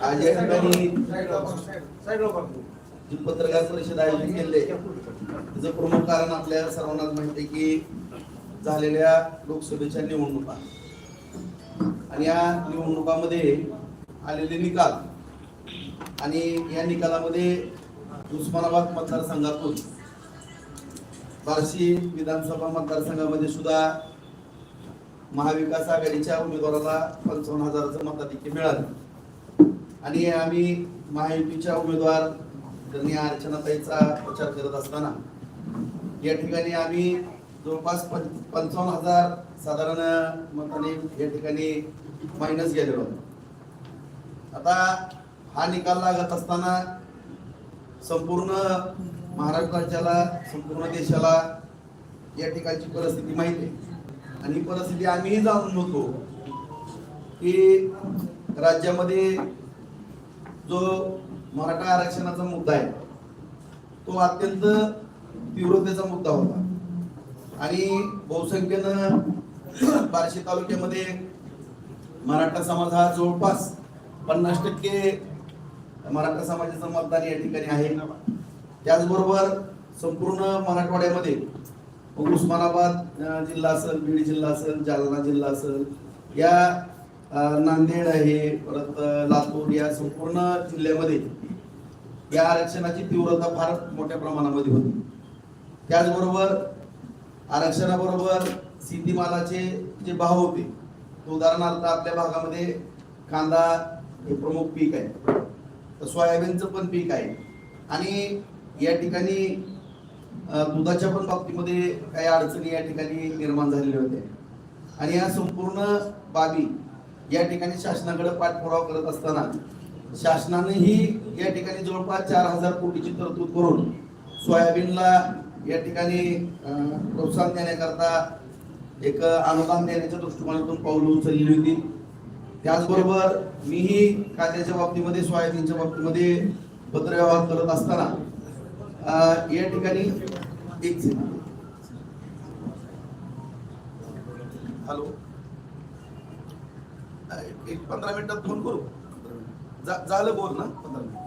आज या ठिकाणी जी पत्रकार परिषद आयोजित केले त्याचं प्रमुख कारण आपल्या सर्वांना माहिती की झालेल्या लोकसभेच्या निवडणुका. आणि या निवडणुकामध्ये आलेले निकाल आणि या निकालामध्ये उस्मानाबाद मतदारसंघातून बार्शी विधानसभा मतदारसंघामध्ये सुद्धा महाविकास आघाडीच्या उमेदवाराला पंचावन्न हजाराचं मताधिक्य मिळालं. आणि आम्ही महायुतीच्या उमेदवार त्यांनी अर्चनाताईचा प्रचार करत असताना या ठिकाणी आम्ही जवळपास पं- पंचावन्न हजार साधारण मताने या ठिकाणी मायनस गेलेलो होतो आता हा निकाल लागत असताना संपूर्ण महाराष्ट्र राज्याला संपूर्ण देशाला या ठिकाणची परिस्थिती माहिती आहे. आणि परिस्थिती आम्हीही जाणून होतो की राज्यामध्ये जो मराठा आरक्षणाचा मुद्दा आहे तो अत्यंत तीव्रतेचा मुद्दा होता. आणि बहुसंख्येनं बार्शी तालुक्यामध्ये मराठा समाज हा जवळपास पन्नास टक्के मराठा समाजाचं मतदान या ठिकाणी आहे. त्याचबरोबर संपूर्ण मराठवाड्यामध्ये उस्मानाबाद जिल्हा असेल बीड जिल्हा असेल जालना जिल्हा असेल या नांदेड आहे परत लातूर या संपूर्ण जिल्ह्यामध्ये या आरक्षणाची तीव्रता फार मोठ्या प्रमाणामध्ये होती. त्याचबरोबर आरक्षणाबरोबर शेतीमालाचे जे भाव होते उदाहरणार्थ आपल्या भागामध्ये कांदा हे प्रमुख पीक आहे. तर सोयाबीनचं पण पीक आहे. आणि या ठिकाणी दुधाच्या पण बाबतीमध्ये काही अडचणी या ठिकाणी निर्माण झालेल्या होत्या. आणि या संपूर्ण बाबी या ठिकाणी शासनाकडे पाठपुरावा करत असताना शासनानेही या ठिकाणी जवळपास चार हजार कोटीची तरतूद करून सोयाबीनला या ठिकाणी प्रोत्साहन देण्याकरता एक अनुदान देण्याच्या दृष्टिकोनातून पावलं उचलली होती. त्याचबरोबर मीही कांद्याच्या बाबतीमध्ये सोयाबीनच्या बाबतीमध्ये पत्रव्यवहार करत असताना या ठिकाणी एक. हॅलो. एक पंधरा मिनिटात फोन करू? झालं बोल ना. पंधरा मिनिट?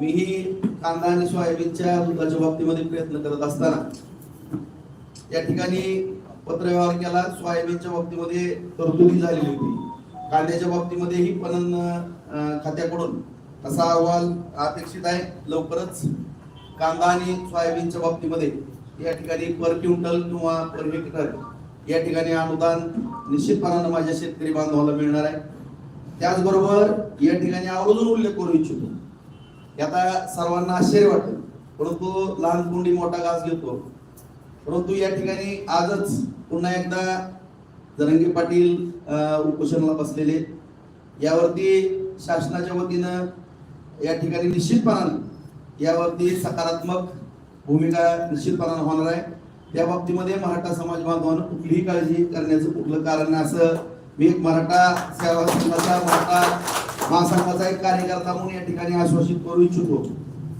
मीही कांदा आणि सोयाबीनच्या दुधाच्या बाबतीमध्ये प्रयत्न करत असताना या ठिकाणी पत्रव्यवहार केला. सोयाबीनच्या बाबतीमध्ये तरतुदी झालेली होती. कांद्याच्या बाबतीमध्येही पणन खात्याकडून असा अहवाल अपेक्षित आहे. लवकरच कांदा आणि सोयाबीनच्या बाबतीमध्ये या ठिकाणी पर क्विंटल किंवा पर हेक्टर या ठिकाणी अनुदान निश्चितपणानं माझ्या शेतकरी बांधवाला मिळणार आहे. त्याचबरोबर या ठिकाणी आवर्जून उल्लेख करू इच्छितो. की आता सर्वांना आश्चर्य वाटेल. परंतु लहान कुंडी मोठा घास घेतो. परंतु या ठिकाणी आजच पुन्हा एकदा जरंगे पाटील उपोषणाला बसलेले यावरती शासनाच्या वतीनं या ठिकाणी निश्चितपणानं यावरती सकारात्मक भूमिका निश्चितपणानं होणार आहे. त्या बाबतीमध्ये मराठा समाज बांधवानं कुठलीही काळजी करण्याचं कुठलं कारण नाही. असं मी एक मराठा सेवा संघाचा मराठा महासंघाचा एक कार्यकर्ता म्हणून या ठिकाणी आश्वासित करू इच्छितो.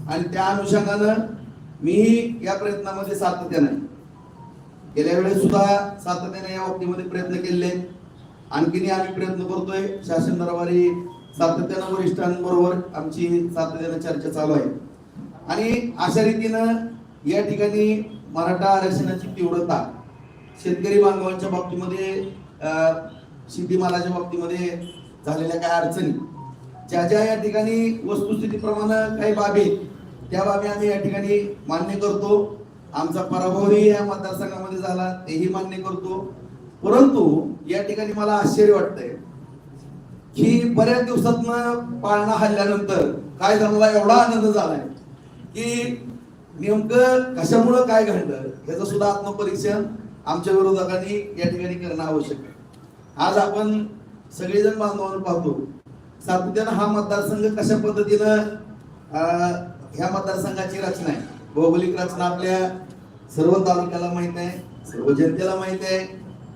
आणि त्या अनुषंगानं मी या प्रयत्नामध्ये सातत्यानं गेल्या वेळेस सुद्धा सातत्याने या बाबतीमध्ये प्रयत्न केले. आणखीनही आम्ही प्रयत्न करतोय. शासन दरबारी सातत्यानं वरिष्ठांबरोबर आमची सातत्यानं चर्चा चालू आहे. आणि अशा रीतीनं या ठिकाणी मराठा आरक्षणाची तीव्रता शेतकरी बांधवांच्या बाबतीमध्ये शेतीमालाच्या बाबतीमध्ये झालेल्या काही अडचणी ज्या ज्या या ठिकाणी वस्तुस्थितीप्रमाणे काही बाबी त्या बाबी आम्ही या ठिकाणी मान्य करतो. आमचा पराभवही या मतदारसंघामध्ये झाला तेही मान्य करतो. परंतु या ठिकाणी मला आश्चर्य वाटतंय की बऱ्याच दिवसातनं पाळणा हल्ल्यानंतर काय जणांना एवढा आनंद झालाय की नेमकं कशामुळं काय घडलं याचं सुद्धा आत्मपरीक्षण आमच्या विरोधकांनी या ठिकाणी करणं आवश्यक आहे. आज आपण सगळेजण बांधवांना पाहतो सातत्यानं हा मतदारसंघ कशा पद्धतीनं ह्या मतदारसंघाची रचना आहे. भौगोलिक रचना आपल्या सर्व तालुक्याला माहीत आहे सर्व जनतेला माहीत आहे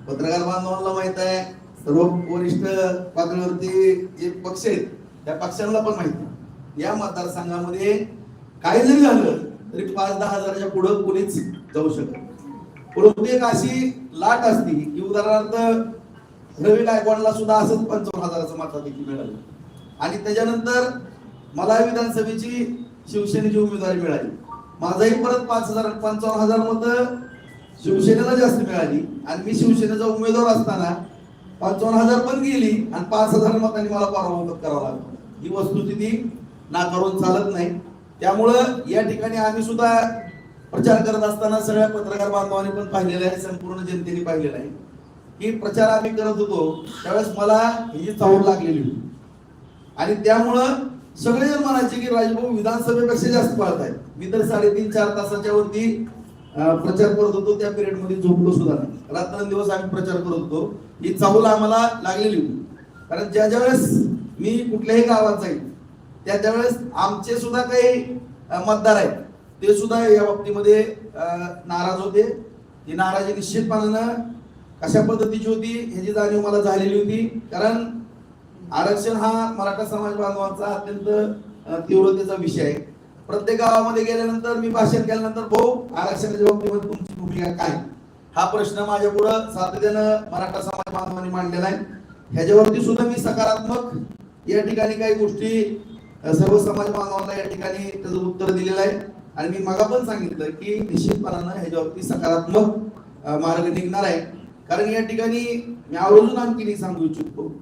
पत्रकार बांधवांना माहीत आहे सर्व वरिष्ठ पातळीवरती जे पक्ष आहेत त्या पक्षांना पण माहिती या मतदारसंघामध्ये काही जरी झालं तरी पाच दहा हजाराच्या पुढं कोणीच जाऊ शकत परंतु एक अशी लाट असती की उदाहरणार्थ रवी गायकवाडला सुद्धा असंच पंचावन्न हजाराचं देखील मिळालं. आणि त्याच्यानंतर मला विधानसभेची शिवसेनेची उमेदवारी मिळाली. माझाही परत पाच हजार पंचावन्न हजार मतं शिवसेनेला जास्त मिळाली. आणि मी शिवसेनेचा उमेदवार असताना पंचावन्न हजार पण गेली आणि पाच हजार मतांनी मला पराभूत करावं लागलं. ही वस्तुस्थिती नाकारून चालत नाही. त्यामुळं या ठिकाणी आम्ही सुद्धा प्रचार करत असताना सगळ्या पत्रकार बांधवांनी पण पाहिलेलं आहे संपूर्ण जनतेने पाहिलेलं आहे. की प्रचार आम्ही करत होतो त्यावेळेस मला ही चावड लागलेली होती. आणि त्यामुळं सगळेजण म्हणायचे की राजभाऊ विधानसभेपेक्षा जास्त पळत आहेत. मी तर साडेतीन चार तासाच्या वरती प्रचार करत होतो त्या पिरियडमध्ये झोपलो सुद्धा नाही. रात्रंदिवस आम्ही प्रचार करत होतो. ही चाहूल आम्हाला लागलेली होती. कारण ज्या ज्या वेळेस मी कुठल्याही गावात जाईल त्या त्यावेळेस आमचे सुद्धा काही मतदार आहेत ते सुद्धा या बाबतीमध्ये नाराज होते. ही नाराजी निश्चितपणानं कशा पद्धतीची होती ह्याची जाणीव मला झालेली होती. कारण आरक्षण हा मराठा समाज बांधवांचा अत्यंत तीव्रतेचा विषय आहे. प्रत्येक गावामध्ये गेल्यानंतर मी भाषण केल्यानंतर भाऊ आरक्षणाच्या बाबतीमध्ये तुमची भूमिका काय? हा प्रश्न माझ्या पुढं सातत्यानं मराठा समाज बांधवांनी मांडलेला आहे. ह्याच्यावरती सुद्धा मी सकारात्मक या ठिकाणी काही गोष्टी सर्व समाज बांधवांना या ठिकाणी त्याचं उत्तर दिलेलं आहे. आणि मी मगा पण सांगितलं की निश्चितपणानं ह्याच्यावरती सकारात्मक मार्ग निघणार आहे. कारण या ठिकाणी मी आवर्जून आणखी सांगू इच्छितो.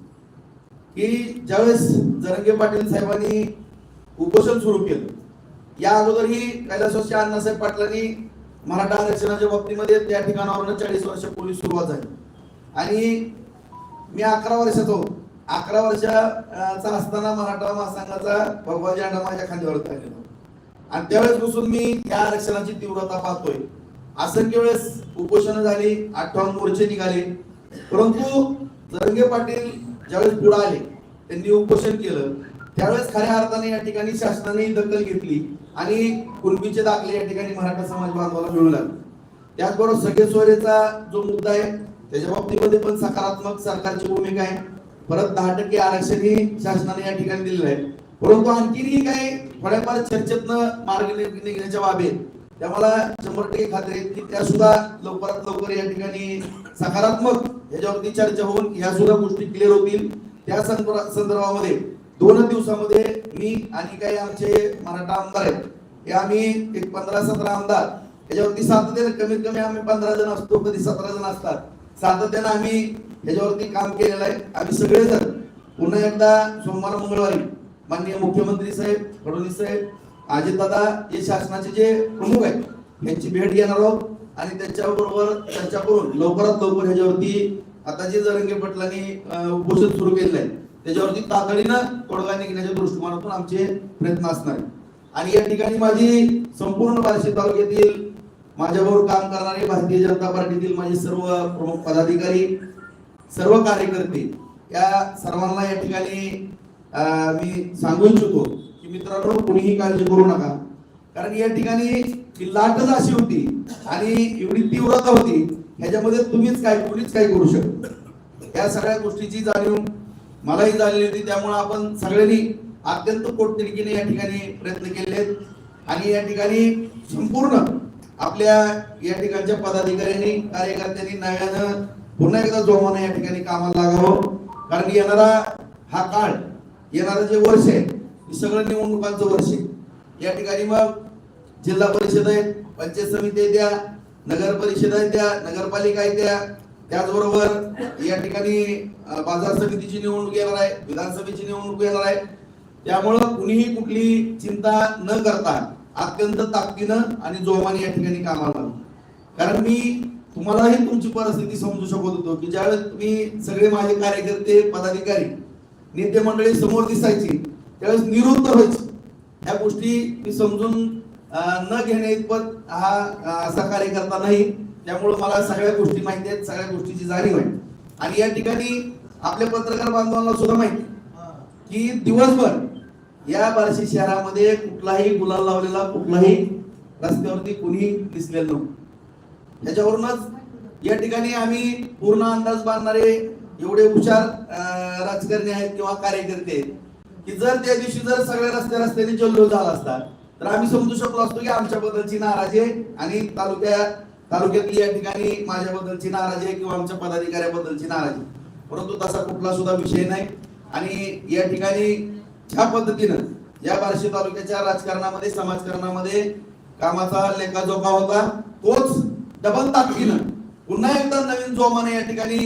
की ज्यावेळेस जरंगे पाटील साहेबांनी उपोषण सुरू केलं या अगोदर ही कैलासवासी अण्णासाहेब पाटलांनी मराठा आरक्षणाच्या बाबतीमध्ये त्या ठिकाणावरनं चाळीस वर्षापूर्वी सुरुवात झाली. आणि मी अकरा वर्षात होतो. अकरा वर्षाचा असताना मराठा महासंघाचा भगवा झेंडा माझ्या खांद्यावर टाकलेला आणि त्यावेळेस बसून मी या आरक्षणाची तीव्रता पाहतोय. असंख्य वेळेस उपोषण झाली अठ्ठावन्न मोर्चे निघाले. परंतु जरंगे पाटील ज्यावेळेस पुढे आले त्यांनी उपोषण केलं त्यावेळेस खऱ्या अर्थाने या ठिकाणी शासनाने दखल घेतली आणि पूर्वीचे दाखले या ठिकाणी मराठा समाज बांधवाला मिळू लागले. त्याचबरोबर सगळे सोयरेचा जो मुद्दा आहे त्याच्या बाबतीमध्ये पण सकारात्मक सरकारची भूमिका आहे. परत दहा टक्के आरक्षण हे शासनाने या ठिकाणी दिलेलं आहे. परंतु आणखीनही काही थोड्याफार चर्चेतनं मार्ग निघण्याच्या बाबी त्या मला शंभर टक्के खात्री आहे की त्या सुद्धा लवकरात लवकर या ठिकाणी सकारात्मक याच्यावरती चर्चा होऊन ह्या सुद्धा गोष्टी क्लिअर होतील. त्या संदर्भामध्ये दोन दिवसामध्ये मी आणि काही आमचे मराठा आमदार आहेत हे आम्ही एक पंधरा सतरा आमदार याच्यावरती सातत्याने कमीत कमी आम्ही पंधरा जण असतो कधी सतरा जण असतात. सातत्यानं आम्ही याच्यावरती काम केलेलं आहे. आम्ही सगळेजण पुन्हा एकदा सोमवार मंगळवारी माननीय मुख्यमंत्री साहेब फडणवीस साहेब अजितदादा हे शासनाचे जे प्रमुख आहेत यांची भेट घेणार आहोत. आणि त्याच्याबरोबर चर्चा करून लवकरात लवकर ह्याच्यावरती आता जे जरंगे पटलांनी उपोषण सुरू केलेलं आहे त्याच्यावरती तातडीनं तोडगा निघण्याच्या दृष्टिकोनातून आमचे प्रयत्न असणार आहे आणि या ठिकाणी माझी संपूर्ण बार्शी तालुक्यातील माझ्याबरोबर काम करणारे भारतीय जनता पार्टीतील माझे सर्व प्रमुख पदाधिकारी सर्व कार्यकर्ते या सर्वांना या ठिकाणी मी सांगू इच्छितो की मित्रांनो कुणीही काळजी करू नका. कारण या ठिकाणी ही लाटच अशी होती आणि एवढी तीव्रता होती ह्याच्यामध्ये तुम्हीच काय कुणीच काय करू शकत या सगळ्या गोष्टीची जाणीव मलाही झालेली होती त्यामुळे आपण सगळ्यांनी अत्यंत पोटतिडकीने या ठिकाणी प्रयत्न केले आहेत. आणि या ठिकाणी संपूर्ण आपल्या या ठिकाणच्या पदाधिकाऱ्यांनी कार्यकर्त्यांनी नव्यानं पुन्हा एकदा जोमानं या ठिकाणी कामाला लागावं. कारण येणारा हा काळ येणारं जे वर्ष आहे हे सगळं निवडणुकांचं वर्ष आहे. या ठिकाणी मग जिल्हा परिषद आहेत पंचायत समिती द्या नगर परिषद आहेत त्या नगरपालिका आहेत त्या. त्याचबरोबर या ठिकाणी बाजार समितीची निवडणूक येणार आहे विधानसभेची निवडणूक येणार आहे. त्यामुळं कुणीही कुठली चिंता न करता अत्यंत ताकदीनं आणि जोमाने या ठिकाणी कामाला लागू. कारण मी तुम्हालाही तुमची परिस्थिती समजू शकत होतो की ज्यावेळेस तुम्ही सगळे माझे कार्यकर्ते पदाधिकारी नेते मंडळी समोर दिसायची त्यावेळेस निरुद्ध व्हायची. या गोष्टी मी समजून न घेणे इतपत हा असा कार्यकर्ता नाही. त्यामुळे मला सगळ्या गोष्टी माहिती आहेत सगळ्या गोष्टीची जाणीव आहे. आणि या ठिकाणी आपल्या पत्रकार बांधवांना सुद्धा माहिती की दिवसभर या बार्शी शहरामध्ये कुठलाही गुलाल लावलेला कुठलाही रस्त्यावरती कुणी दिसलेलं नव्हतं. त्याच्यावरूनच या ठिकाणी आम्ही पूर्ण अंदाज बांधणारे एवढे हुशार राजकारणी आहेत किंवा कार्यकर्ते आहेत. की जर त्या दिवशी जर सगळ्या रस्त्या रस्त्याने जल्लोष झाला असता तर आम्ही समजू शकलो असतो की आमच्याबद्दलची नाराजी आहे आणि तालुक्या तालुक्यातली या ठिकाणी माझ्याबद्दलची नाराजी आहे किंवा आमच्या पदाधिकाऱ्याबद्दलची नाराजी परंतु तसा कुठला सुद्धा विषय नाही. आणि या ठिकाणी ज्या पद्धतीनं या बार्शी तालुक्याच्या राजकारणामध्ये समाजकारणामध्ये कामाचा लेखाजोखा होता तोच डबल ताकदीनं पुन्हा एकदा नवीन जोमाने या ठिकाणी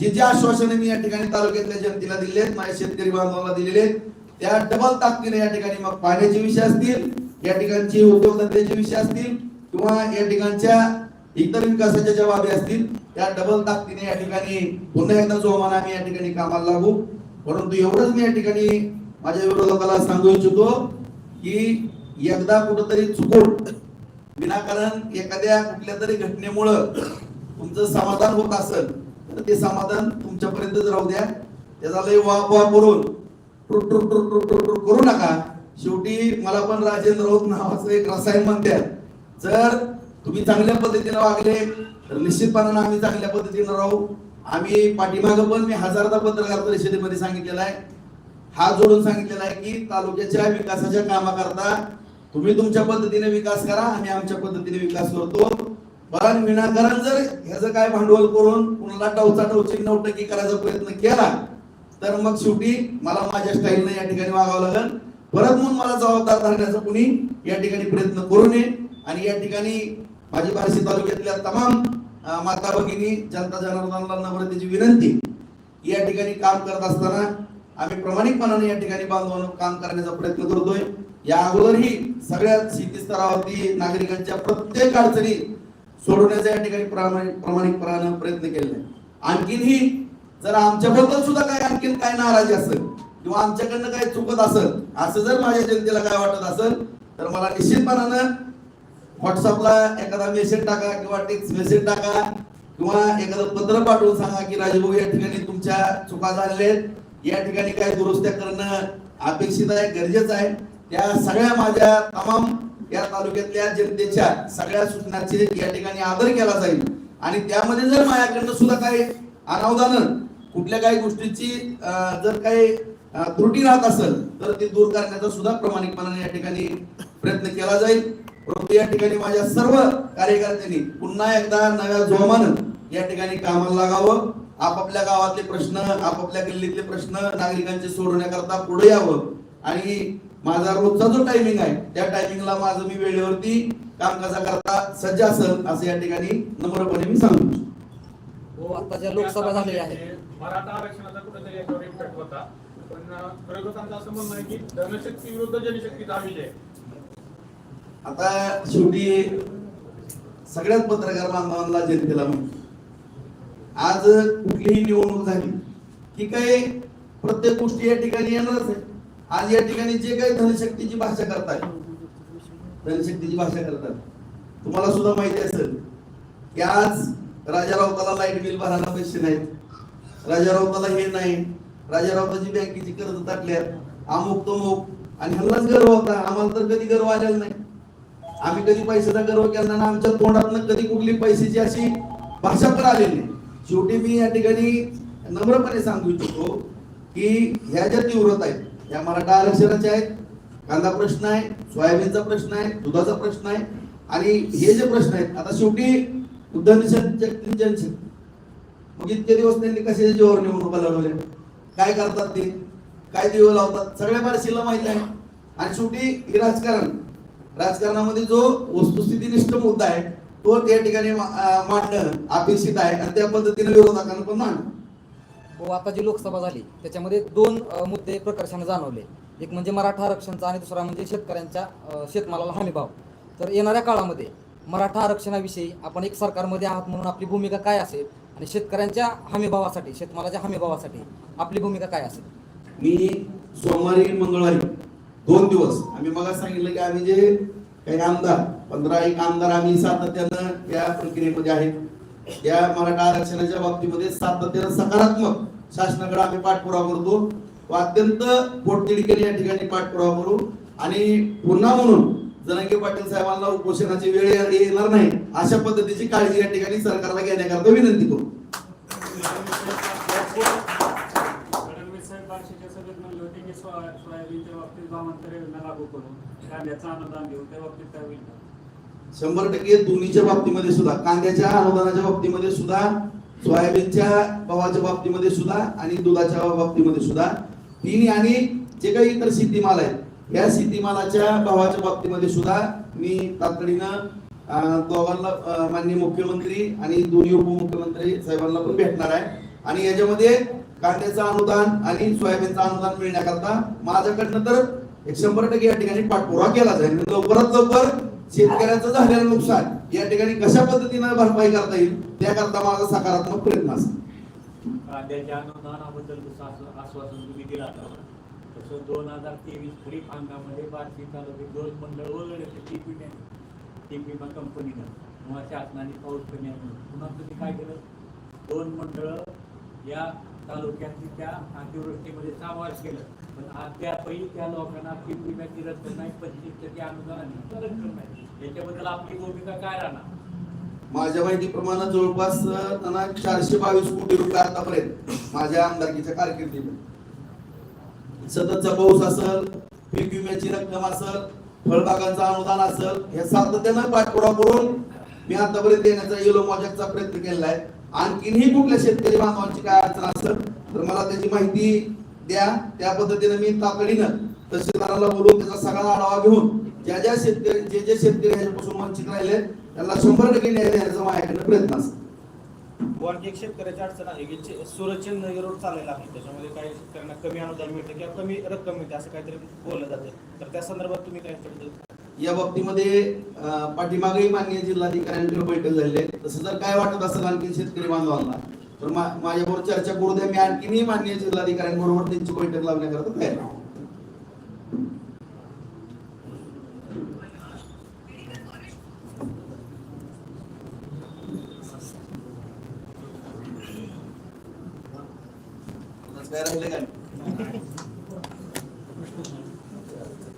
जे जे आश्वासने मी या ठिकाणी तालुक्यातल्या जनतेला दिले आहेत माझ्या शेतकरी बांधवांना दिलेले आहेत त्या डबल ताकदीने या ठिकाणी मग पाण्याचे विषय असतील या ठिकाणचे उद्योगधंद्याचे विषय असतील किंवा या ठिकाणच्या इतर विकासाच्या ज्या बाबी असतील त्या डबल ताकदीने या ठिकाणी पुन्हा एकदा जोमान आम्ही या ठिकाणी कामाला लागू. परंतु एवढंच मी या ठिकाणी माझ्या विरोधकाला सांगू इच्छितो की एकदा कुठंतरी चुकून विनाकारण एखाद्या कुठल्या तरी घटनेमुळं तुमचं समाधान होत असेल तर ते समाधान तुमच्यापर्यंतच राहू द्या. त्याचा लय वाप वाप करून टुर टुर टुर टुर टुर टुर करू नका. शेवटी मला पण राजेंद्र राऊत नावाचं एक रसायन म्हणतात. जर तुम्ही चांगल्या पद्धतीने वागले तर निश्चितपणानं आम्ही चांगल्या पद्धतीने राहू. आम्ही पाठीमागं पण मी हजारदा पत्रकार परिषदेमध्ये सांगितलेला आहे. हात जोडून सांगितलेला आहे की तालुक्याच्या विकासाच्या कामाकरता तुम्ही तुमच्या पद्धतीने विकास करा आम्ही आमच्या पद्धतीने विकास करतो. पण विनाकारण जर ह्याचं काय भांडवल करून कुणाला टवचा टवची नवटकी करायचा प्रयत्न केला तर मग शेवटी मला माझ्या स्टाईलने या ठिकाणी वागावं लागेल. परत म्हणून मला जबाबदार धरण्याचा कुणी या ठिकाणी प्रयत्न करू नये. आणि या ठिकाणी माझी बार्शी तालुक्यातल्या तमाम माता भगिनी जनता जनार्दनाला नम्रतेची विनंती. या ठिकाणी काम करत असताना आम्ही प्रामाणिकपणाने या ठिकाणी बांधवांनो काम करण्याचा प्रयत्न करतोय. या अगोदरही सगळ्या शेती स्तरावरती नागरिकांच्या प्रत्येक अडचणी सोडवण्याचा या ठिकाणी प्रामाणिक प्रामाणिकपणाने प्रयत्न केलेला आहे. आणखीनही जर आमच्याबद्दल सुद्धा काय आणखीन काय नाराजी असेल किंवा आमच्याकडनं काय चुकत असेल असं जर माझ्या जनतेला काय वाटत असेल तर मला निश्चितपणानं व्हॉट्सअपला एखादा मेसेज टाका किंवा टेक्स्ट मेसेज टाका किंवा एखादं पत्र पाठवून सांगा की राजभाऊ या ठिकाणी तुमच्या चुका झालेल्या आहेत. या ठिकाणी काय दुरुस्त्या करणं अपेक्षित आहे गरजेचं आहे. त्या सगळ्या माझ्या तमाम या तालुक्यातल्या जनतेच्या सगळ्या सूचनांचे या ठिकाणी आदर केला जाईल. आणि त्यामध्ये जर माझ्याकडनं सुद्धा काही अनावधानं कुठल्या काही गोष्टीची जर काही त्रुटी राहत असेल तर ती दूर करण्याचा सुद्धा प्रामाणिकपणाने या ठिकाणी प्रयत्न केला जाईल. परंतु या ठिकाणी माझ्या सर्व कार्यकर्त्यांनी पुन्हा एकदा नव्या जोमानं या ठिकाणी कामाला लागावं. आपापल्या गावातले प्रश्न आपापल्या गल्लीतले प्रश्न नागरिकांचे सोडवण्याकरता पुढे यावं. आणि माझा रोजचा जो टायमिंग आहे त्या टायमिंगला माझं मी वेळेवरती कामकाजा करता सज्ज असेल असं या ठिकाणी नम्रपणे मी सांगू हो आता ज्या लोकसभा झालेल्या आहेत. मराठा आरक्षणाचा कुठेतरी याच्यावर इम्पॅक्ट होता. पण खरोखर असं म्हणणं आहे की धनशक्ती विरुद्ध जनशक्तीचा विजय. आहे. आता शेवटी सगळ्याच पत्रकार बांधवांना जनतेला आज कुठलीही निवडणूक झाली की काही प्रत्येक गोष्टी या ठिकाणी येणारच आहे आज या ठिकाणी जे काही धनशक्तीची भाषा करताय धनशक्तीची भाषा करतात. तुम्हाला सुद्धा माहिती असेल की आज राजा राऊताला लाइट बिल भरायला पैसे नाहीत. राजा राऊताला हे नाही. राजा राऊताची बँकेची कर्ज टाकल्यात. अमुक तमुक. आणि ह्यालाच गर्व होता. आम्हाला तर कधी गर्व आलेला नाही. आम्ही कधी पैशाचा गर्व केला ना आमच्या तोंडातनं कधी कुठली पैशाची अशी भाषा तर आलेली नाही. शेवटी मी या ठिकाणी नम्रपणे सांगू इच्छितो की ह्या ज्या तीव्रता आहेत या मराठा आरक्षणाच्या आहेत कांदा प्रश्न आहे सोयाबीनचा प्रश्न आहे दुधाचा प्रश्न आहे. आणि हे जे प्रश्न आहेत आता शेवटी उद्धवशक्ती मग इतके दिवस त्यांनी कसे जीवावर निवडणुका लढवल्या काय करतात ते? काय देव लावतात? सगळ्या बारशीला माहीत आहे. आणि शेवटी हे राजकारण राजकारणामध्ये जो वस्तुस्थितीनिष्ठ मुद्दा आहे तो त्या ठिकाणी मांडणं अपेक्षित आहे आणि त्या पद्धतीने विरोधकांना पण मांडणं. हो आता जी लोकसभा झाली त्याच्यामध्ये दोन मुद्दे प्रकर्षाने जाणवले. एक म्हणजे मराठा आरक्षणचा आणि दुसरा म्हणजे शेतकऱ्यांच्या शेतमालाला हमीभाव. तर येणाऱ्या काळामध्ये मराठा आरक्षणाविषयी आपण एक सरकारमध्ये आहात म्हणून आपली भूमिका काय असेल? आणि शेतकऱ्यांच्या हमीभावासाठी शेतमालाच्या हमीभावासाठी आपली भूमिका काय असेल? मी सोमवारी मंगळवारी दोन दिवस आम्ही मला सांगितलं की आम्ही जे काही आमदार पंधरा एक आमदार आम्ही सातत्यानं या प्रक्रियेमध्ये आहेत. या मराठा आरक्षणाच्या बाबतीमध्ये सातत्यानं सकारात्मक शासनाकडे आम्ही पाठपुरावा करतो व अत्यंत पोटतिडकीने या ठिकाणी पाठपुरावा करू. आणि पुन्हा म्हणून जनांगे पाटील साहेबांना उपोषणाची वेळ येणार नाही. अशा पद्धतीची काळजी या ठिकाणी सरकारला घेण्याकरता विनंती करू? शंभर टक्के दोन्हीच्या बाबतीमध्ये सुद्धा कांद्याच्या अनुदानाच्या बाबतीमध्ये सुद्धा सोयाबीनच्या गव्हाच्या बाबतीमध्ये सुद्धा आणि दुधाच्या बाबतीमध्ये सुद्धा तिन्ही आणि जे काही इतर शेतीमाल आहेत या शेतीमालाच्या भावाच्या बाबतीमध्ये सुद्धा मी तातडीनं दोघांना माननीय मुख्यमंत्री आणि दोन्ही उपमुख्यमंत्री साहेबांना पण भेटणार आहे. आणि याच्यामध्ये कांद्याचं अनुदान आणि सोयाबीनचं अनुदान मिळण्याकरता माझ्याकडनं तर एक शंभर टक्के या ठिकाणी पाठपुरावा केला जाईल. आणि लवकरात लवकर शेतकऱ्याचं झालेलं नुकसान या ठिकाणी कशा पद्धतीनं भरपाई करता येईल त्याकरता माझा सकारात्मक प्रयत्न असेल. कांद्याच्या अनुदानाबद्दल आश्वासन तुम्ही दिला तसं दोन हजार तेवीस खरीप हंगामध्ये बार्शी तालुक्यात दोन मंडळ वगळले टीपी टीपी कंपनीनं किंवा शासनाने पाऊस कमी आहे म्हणून. पुन्हा तुम्ही काय केलं? दोन मंडळ या तालुक्यातली त्या अतिवृष्टीमध्ये समावेश केलं पण अद्यापही त्या लोकांना पीक विम्याची रक्कम नाही पंचवीस टक्के अनुदानाची सुद्धा रक्कम नाही याच्याबद्दल आपली भूमिका काय राहणार? माझ्या माहितीप्रमाणे जवळपास त्यांना चारशे बावीस कोटी रुपये आतापर्यंत माझ्या आमदारकीच्या कारकिर्दीमध्ये. सततचा पाऊस असल पीक विम्याची रक्कम असल फळबागांचं अनुदान असल हे सातत्यानं पाठपुरा करून मी आतापर्यंत देण्याचा येलो मोजाकचा प्रयत्न केलेला आहे. आणखीनही कुठल्या शेतकरी बांधवांची काय अडचण असेल तर मला त्याची माहिती द्या. त्या पद्धतीने मी तातडीनं तहसीलदाराला बोलून त्याचा सगळा आढावा घेऊन ज्या ज्या शेतकरी जे जे शेतकरी ह्याच्यापासून वंचित राहिले त्यांना शंभर टक्के न्याय देण्याचा माझ्याकडे प्रयत्न असेल. आणखी एक शेतकऱ्याची अडचण आहे की चे- सुरत चेन्नई रोड चाललेला आहे त्याच्यामध्ये काही शेतकऱ्यांना कमी अनुदान मिळतं किंवा कमी रक्कम मिळते असं काहीतरी बोललं जातं. तर त्या संदर्भात तुम्ही काय करता या बाबतीमध्ये पाठीमागही पाठीमागेही माननीय जिल्हाधिकाऱ्यांकडे बैठक झालेली आहे. तसं जर काय वाटत असेल आणखी शेतकरी बांधवांना तर माझ्याबरोबर चर्चा करू द्या. मी आणखीनही मान्य जिल्हाधिकाऱ्यांबरोबर त्यांची बैठक लावण्याकरता तयार आहे. काय राहिले का